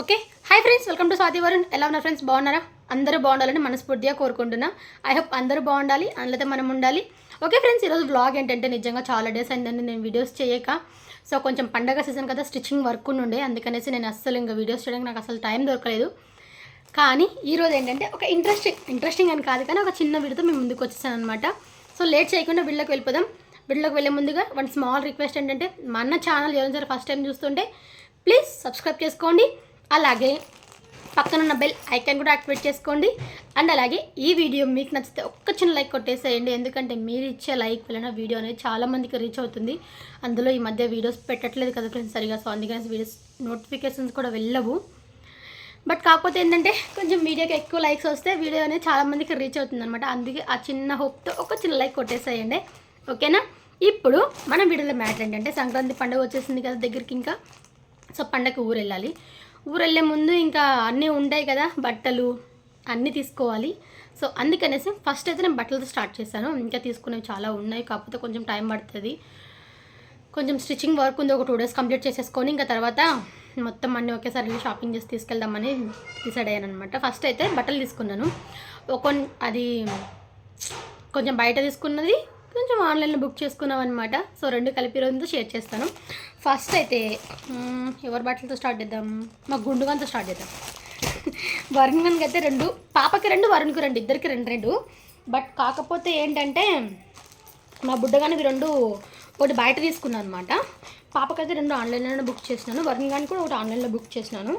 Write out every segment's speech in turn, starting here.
Okay? Hi friends welcome to Swathi Varun ఎలా ఉన్నారు friends బాగున్నారా? అందరూ బాగుండాలని మనస్ఫూర్తిగా కోరుకుంటున్నా. ఐ హోప్ అందరూ బాగుండాలి అందులో మనం ఉండాలి. ఓకే ఫ్రెండ్స్ ఈరోజు వ్లాగ్ ఏంటంటే నిజంగా చాలా డేస్ అయిందండి. నేను వీడియోస్ చేయక. సో కొంచెం పండగ సీజన్ కదా స్టిచ్చింగ్ వర్క్ ఉండే. అందుకనేసి నేను అస్సలు ఇంకా వీడియోస్ చేయడానికి నాకు అసలు టైం దొరకలేదు. కానీ ఈరోజు ఏంటంటే ఒక ఇంట్రెస్టింగ్ ఇంట్రెస్టింగ్ అని కాదు కానీ ఒక చిన్న వీడియోతో మేము ముందుకు వచ్చేసాను అనమాట సో లేట్ చేయకుండా వీళ్ళకి వెళ్ళిపోదాం. వీళ్ళకి వెళ్ళే ముందుగా వన్ స్మాల్ రిక్వెస్ట్ ఏంటంటే మా అన్న ఛానల్ ఎవరైనా సరే ఫస్ట్ టైం చూస్తుంటే ప్లీజ్ సబ్స్క్రైబ్ చేసుకోండి. అలాగే పక్కన ఉన్న బెల్ ఐకాన్ కూడా యాక్టివేట్ చేసుకోండి. అండ్ అలాగే ఈ వీడియో మీకు నచ్చితే ఒక్క చిన్న లైక్ కొట్టేసేయండి. ఎందుకంటే మీరు ఇచ్చే లైక్ వలన వీడియో అనేది చాలామందికి రీచ్ అవుతుంది. అందులో ఈ మధ్య వీడియోస్ పెట్టట్లేదు కదా ఫ్రెండ్స్ సరిగా. సో అందుకని వీడియోస్ నోటిఫికేషన్స్ కూడా వెళ్ళవు. బట్ కాకపోతే ఏంటంటే కొంచెం వీడియోకి ఎక్కువ లైక్స్ వస్తే వీడియో అనేది చాలామందికి రీచ్ అవుతుంది అనమాట అందుకే ఆ చిన్న హోప్తో ఒక చిన్న లైక్ కొట్టేసేయండి. ఓకేనా ఇప్పుడు మన వీడియోలో మ్యాటర్ ఏంటంటే సంక్రాంతి పండుగ వచ్చేసింది కదా దగ్గరికి ఇంకా. సో పండగకి ఊరు వెళ్ళాలి. ఊరెళ్ళే ముందు ఇంకా అన్నీ ఉంటాయి కదా బట్టలు అన్నీ తీసుకోవాలి. సో అందుకనేసి ఫస్ట్ అయితే నేను బట్టలతో స్టార్ట్ చేశాను. ఇంకా తీసుకునేవి చాలా ఉన్నాయి. కాకపోతే కొంచెం టైం పడుతుంది. కొంచెం స్టిచ్చింగ్ వర్క్ ఉంది. ఒక టూ డేస్ కంప్లీట్ చేసేసుకొని ఇంకా తర్వాత మొత్తం అన్నీ ఒకేసారి షాపింగ్ చేసి తీసుకెళ్దామని డిసైడ్ అయ్యాను అనమాట ఫస్ట్ అయితే బట్టలు తీసుకున్నాను. ఒక అది కొంచెం బయట తీసుకున్నది కొంచెం ఆన్లైన్లో బుక్ చేసుకున్నాం అనమాట సో రెండు కలిపి రోజుతో షేర్ చేస్తాను. ఫస్ట్ అయితే ఎవరి బట్టలతో స్టార్ట్ చేద్దాం? మా గుండుగాంతో స్టార్ట్ చేద్దాం. వరుణ్గానికి అయితే రెండు పాపకి రెండు వరుణ్కి రెండు ఇద్దరికి రెండు రెండు. బట్ కాకపోతే ఏంటంటే మా బుడ్డగానికి రెండు ఒకటి బయట తీసుకున్నాను అనమాట పాపకైతే రెండు ఆన్లైన్లోనే బుక్ చేసినాను. వరుణ్ గాని కూడా ఒకటి ఆన్లైన్లో బుక్ చేసినాను.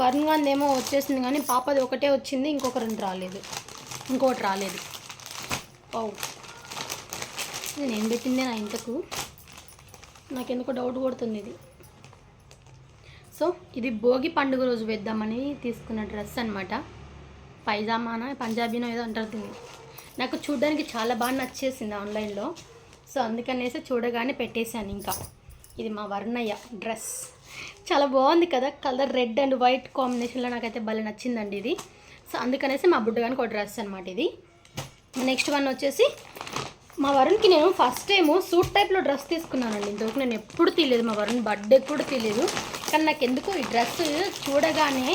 వరుణ్ గాని ఏమో వచ్చేసింది కానీ పాపది ఒకటే వచ్చింది ఇంకొక రెండు రాలేదు. ఇంకొకటి రాలేదు. ఓ. నేను ఏం పెట్టిందే నా ఇంతకు. నాకెందుకో డౌట్ కొడుతుంది ఇది. సో ఇది భోగి పండుగ రోజు వేద్దామని తీసుకున్న డ్రెస్ అనమాట పైజామానా పంజాబీనో ఏదో అంటారు దీన్ని. నాకు చూడడానికి చాలా బాగా నచ్చేసింది ఆన్లైన్లో. సో అందుకనేసి చూడగానే పెట్టేశాను ఇంకా. ఇది మా వర్ణయ్య డ్రెస్. చాలా బాగుంది కదా కలర్ రెడ్ అండ్ వైట్ కాంబినేషన్లో నాకైతే భలే నచ్చిందండి ఇది. సో అందుకనేసి మా బుడ్డగానికి ఒక డ్రెస్ అనమాట ఇది. నెక్స్ట్ వన్ వచ్చేసి మా వరుణ్కి నేను ఫస్ట్ టైం సూట్ టైప్లో డ్రెస్ తీసుకున్నానండి. ఇంతవరకు నేను ఎప్పుడు తీయలేదు మా వరుణ్ బర్త్డే కూడా తీయలేదు కానీ నాకు ఎందుకు ఈ డ్రెస్ చూడగానే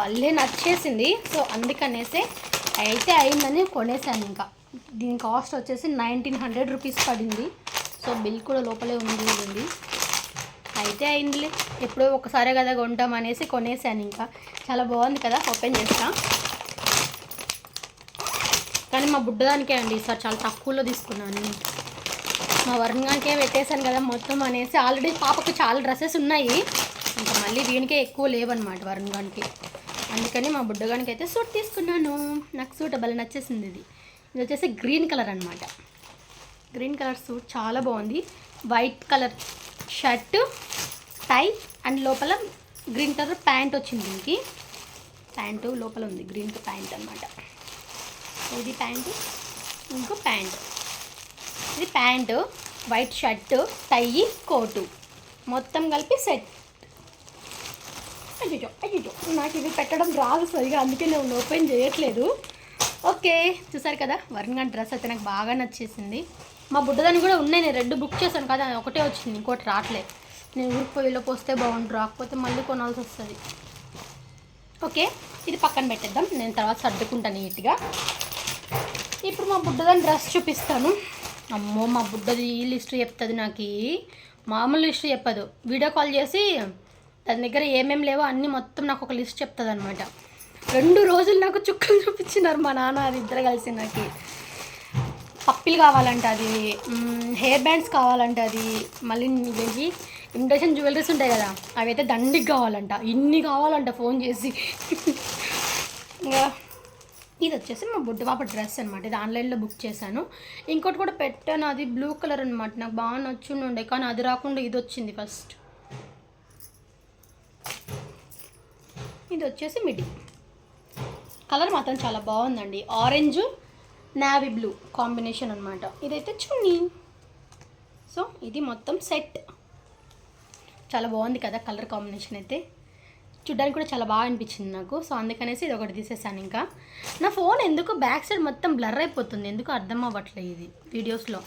భలే నచ్చేసింది. సో అందుకనేసే అయితే అయిందని కొనేసాను ఇంకా. దీని కాస్ట్ వచ్చేసి నైన్టీన్ హండ్రెడ్ రూపీస్ పడింది. సో బిల్ కూడా లోపలే ఉంది అయితే అయిందిలే. ఎప్పుడో ఒకసారి కదా కొంటాం అనేసి కొనేసాను ఇంకా. చాలా బాగుంది కదా. ఓపెన్ చేస్తాను కానీ మా బుడ్డదానికే అండి ఈసారి చాలా తక్కువలో తీసుకున్నాను మా వర్ణానికే పెట్టేశాను కదా మొత్తం అనేసి ఆల్రెడీ పాపకు చాలా డ్రెస్సెస్ ఉన్నాయి. ఇంకా మళ్ళీ దీనికే ఎక్కువ లేవన్నమాట వరుణ్గానికి అందుకని మా బుడ్డగానికి అయితే సూట్ తీసుకున్నాను. నాకు సూట్ భలే నచ్చేసింది ఇది. ఇది వచ్చేసి గ్రీన్ కలర్ అనమాట గ్రీన్ కలర్ సూట్ చాలా బాగుంది. White colour shirt tie and లోపల గ్రీన్ కలర్ ప్యాంట్ వచ్చింది దీనికి. ప్యాంటు లోపల ఉంది గ్రీన్ ప్యాంట్ అనమాట ఇది ప్యాంటు ఇంకో ప్యాంట్. ఇది pant white shirt tie coat. మొత్తం కలిపి సెట్. అయ్యో అయ్యో నాకు ఇది పెట్టడం రాదు సరిగా అందుకే నేను ఓపెన్ చేయట్లేదు. ఓకే చూసారు కదా వర్ణ డ్రెస్ అయితే నాకు బాగా నచ్చేసింది. మా బుడ్డదాన్ని కూడా ఉన్నాయి నేను రెండు బుక్ చేశాను కదా ఒకటే వచ్చింది ఇంకోటి రావట్లేదు నేను ఊరికి పోయిలో పోస్తే బాగుండు రాకపోతే మళ్ళీ కొనాల్సి వస్తుంది. ఓకే ఇది పక్కన పెట్టేద్దాం నేను తర్వాత సర్దుకుంటాను నీట్గా. ఇప్పుడు మా బుడ్డదాని డ్రెస్ చూపిస్తాను. అమ్మో మా బుడ్డది ఈ లిస్ట్ చెప్తుంది నాకు. మామూలు లిస్ట్ చెప్పదు. వీడియో కాల్ చేసి దాని దగ్గర ఏమేమి లేవో అన్నీ మొత్తం నాకు ఒక లిస్ట్ చెప్తుంది అనమాట రెండు రోజులు నాకు చుక్కలు చూపించినారు మా నాన్న అది ఇద్దరు కలిసి నాకు. పప్పిలు కావాలంట అది. హెయిర్ బ్యాండ్స్ కావాలంట అది. మళ్ళీ ఇవి ఇమిటేషన్ జ్యువెలరీస్ ఉంటాయి కదా అవి అయితే దండికి కావాలంట. ఇన్ని కావాలంట ఫోన్ చేసి. ఇంకా ఇది వచ్చేసి మా బుడ్డబాబు డ్రెస్ అనమాట ఇది ఆన్లైన్లో బుక్ చేశాను. ఇంకోటి కూడా పెట్టాను. అది బ్లూ కలర్ అనమాట నాకు బాగా నచ్చుండి ఉండే. కానీ అది రాకుండా ఇది వచ్చింది ఫస్ట్. ఇది వచ్చేసి మిడి. కలర్ మాత్రం చాలా బాగుందండి. ఆరెంజ్ నావీ బ్లూ కాంబినేషన్ అనమాట ఇదైతే చున్నీ. సో ఇది మొత్తం సెట్. చాలా బాగుంది కదా కలర్ కాంబినేషన్ అయితే. చూడ్డానికి కూడా చాలా బాగా అనిపించింది నాకు. సో అందుకనేసి ఇది ఒకటి తీసేసాను ఇంకా. నా ఫోన్ ఎందుకు బ్యాక్ సైడ్ మొత్తం బ్లర్ అయిపోతుంది? ఎందుకు అర్థం అవ్వట్లేదు ఇది వీడియోస్లో.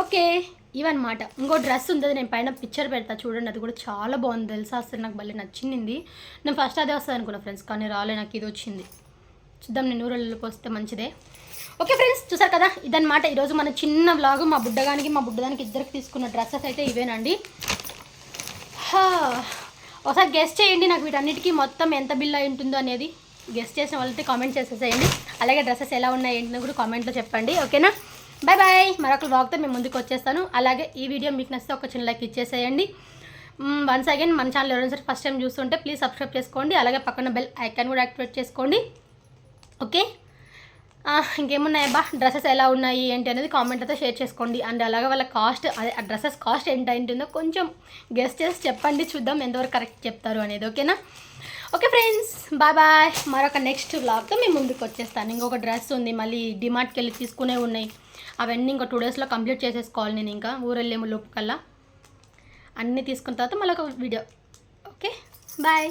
ఓకే ఇవన్నమాట. ఇంకో డ్రెస్ ఉంది నేను పైన పిక్చర్ పెడతా. చూడండి అది కూడా చాలా బాగుంది. తెలుసా? అసలు నాకు భలే నచ్చింది. నేను ఫస్ట్ అదే వస్తుంది అనుకున్నా ఫ్రెండ్స్ కానీ రాలే నాకు ఇది వచ్చింది. చూద్దాం నేను ఊరల్లోకి వస్తే మంచిదే. ఓకే ఫ్రెండ్స్ చూసారు కదా? ఇదన్నమాట. ఈరోజు మన చిన్న బ్లాగు మా బుడ్డగానికి మా బుడ్డదానికి ఇద్దరికి తీసుకున్న డ్రెస్సెస్ అయితే ఇవేనండి. హా. ఒకసారి గెస్ట్ చేయండి నాకు వీటన్నిటికీ మొత్తం ఎంత బిల్ అయి ఉంటుందో అనేది. గెస్ట్ చేసిన వాళ్ళైతే కామెంట్ చేసేసేయండి. అలాగే డ్రెస్సెస్ ఎలా ఉన్నాయి ఏంటని కూడా కామెంట్లో చెప్పండి ఓకేనా బాయ్ బాయ్ మరొక వాక్తో మేము ముందుకు వచ్చేస్తాను. అలాగే ఈ వీడియో మీకు నచ్చితే ఒక చిన్న లైక్ ఇచ్చేసేయండి. Mm, వన్స్ అగైన్ మన ఛానల్ ఎవరైనా సరే ఫస్ట్ టైం చూస్తుంటే ప్లీజ్ సబ్స్క్రైబ్ చేసుకోండి. అలాగే పక్కన బెల్ ఐకాన్ కూడా యాక్టివేట్ చేసుకోండి. ఓకే ఆ, ఇంకేమున్నాయి బా డ్రెస్సెస్ ఎలా ఉన్నాయి ఏంటి అనేది కామెంట్ అయితే షేర్ చేసుకోండి. అండ్ అలాగే వాళ్ళ కాస్ట్ అదే ఆ డ్రెస్సెస్ కాస్ట్ ఎంత ఉంటుందో కొంచెం గెస్ట్ చేసి చెప్పండి చూద్దాం ఎంతవరకు కరెక్ట్ చెప్తారు అనేది ఓకేనా? ఓకే ఫ్రెండ్స్ బాయ్ బాయ్ మరొక నెక్స్ట్ వ్లాగ్తో మేము ముందుకు వచ్చేస్తాను. ఇంకొక డ్రెస్ ఉంది మళ్ళీ డిమార్ట్కి వెళ్ళి తీసుకునే ఉన్నాయి. అవన్నీ ఇంకా టూ డేస్లో కంప్లీట్ చేసేసుకోవాలి నేను ఇంకా ఊరెళ్ళేమో లోపు కల్లా. అన్నీ తీసుకున్న తర్వాత మళ్ళీ ఒక వీడియో ఓకే బాయ్